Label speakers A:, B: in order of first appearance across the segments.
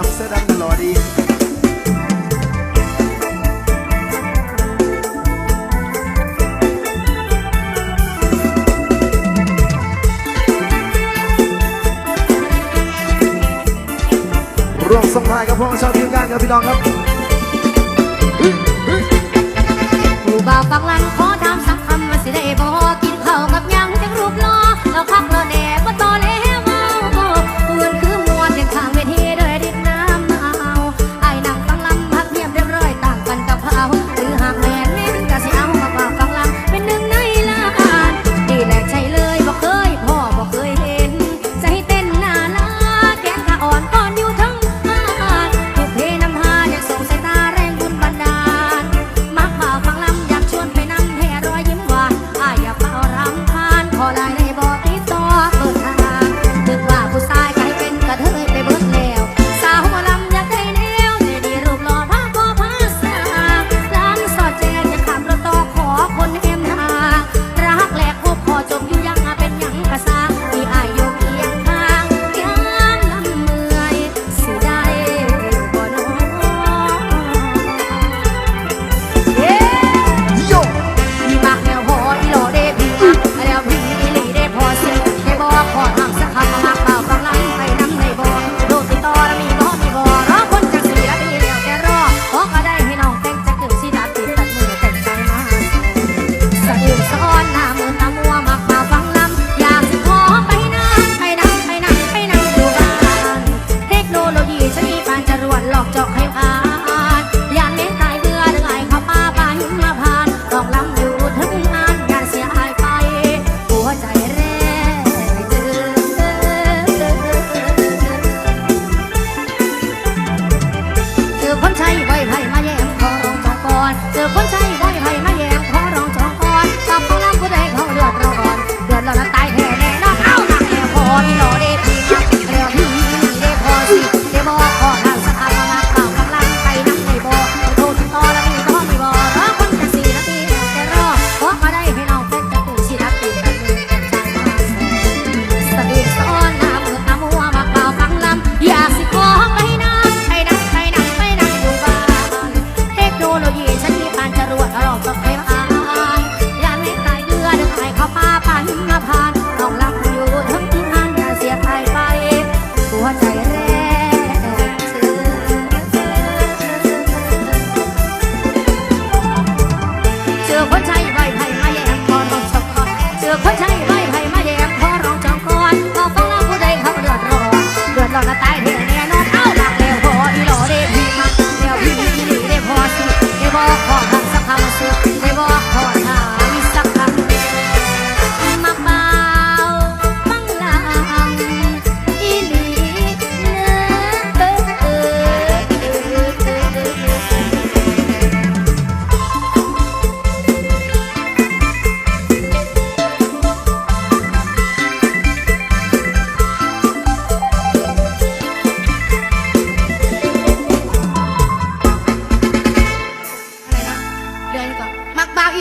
A: ร่วมสมทยกับพวกชาวทีมงานกับพี่นองครับผ
B: ู้บ่าวฟังลันขอถามสักคำว่าสิได้บอก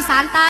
B: 三达。